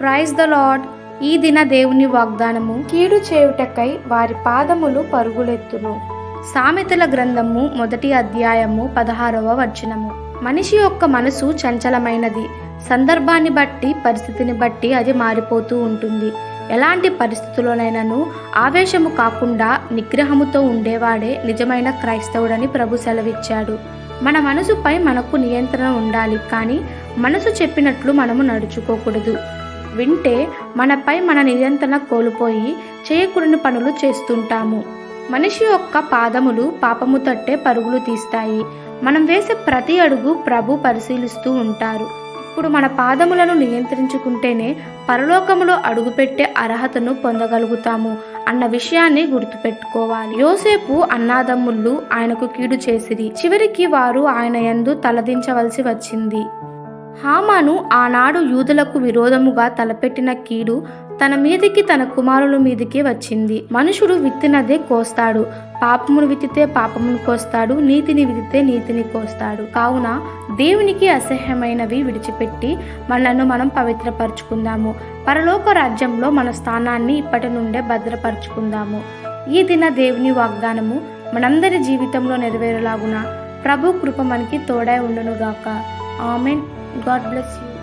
Praise the lord ఈ దిన దేవుని వాగ్దానము కీడు చేయుటకై వారి పాదములు పరుగులెత్తును. సామెతల గ్రంథము మొదటి అధ్యాయము పదహారవ వచనము. మనిషి యొక్క మనసు చంచలమైనది. సందర్భాన్ని బట్టి పరిస్థితిని బట్టి అది మారిపోతూ ఉంటుంది. ఎలాంటి పరిస్థితుల్లోనైనాను ఆవేశము కాకుండా నిగ్రహముతో ఉండేవాడే నిజమైన క్రైస్తవుడని ప్రభు సెలవిచ్చాడు. మన మనసుపై మనకు నియంత్రణ ఉండాలి కానీ మనసు చెప్పినట్లు మనము నడుచుకోకూడదు. వింటే మనపై మన నియంత్రణ కోల్పోయి చేయకూడని పనులు చేస్తుంటాము. మనిషి యొక్క పాదములు పాపము తట్టే పరుగులు తీస్తాయి. మనం వేసే ప్రతి అడుగు ప్రభు పరిశీలిస్తూ ఉంటారు. ఇప్పుడు మన పాదములను నియంత్రించుకుంటేనే పరలోకములో అడుగుపెట్టే అర్హతను పొందగలుగుతాము అన్న విషయాన్ని గుర్తుపెట్టుకోవాలి. యోసేపు అన్నాదమ్ముళ్ళు ఆయనకు కీడు చేసిరి. చివరికి వారు ఆయన యందు తలదించవలసి వచ్చింది. హామాను ఆనాడు యూదులకు విరోధముగా తలపెట్టిన కీడు తన మీదికి తన కుమారుల మీదికి వచ్చింది. మనుషుడు విత్తినదే కోస్తాడు. పాపమును విత్తితే పాపమును కోస్తాడు. నీతిని విత్తితే నీతిని కోస్తాడు. కావున దేవునికి అసహ్యమైనవి విడిచిపెట్టి మనలను మనం పవిత్రపరచుకుందాము. పరలోక రాజ్యంలో మన స్థానాన్ని ఇప్పటి నుండే భద్రపరచుకుందాము. ఈ దిన దేవుని వాగ్దానము మనందరి జీవితంలో నెరవేరేలాగున. ప్రభు కృప మనకి తోడై ఉండునుగాక. ఆమెన్. God bless you.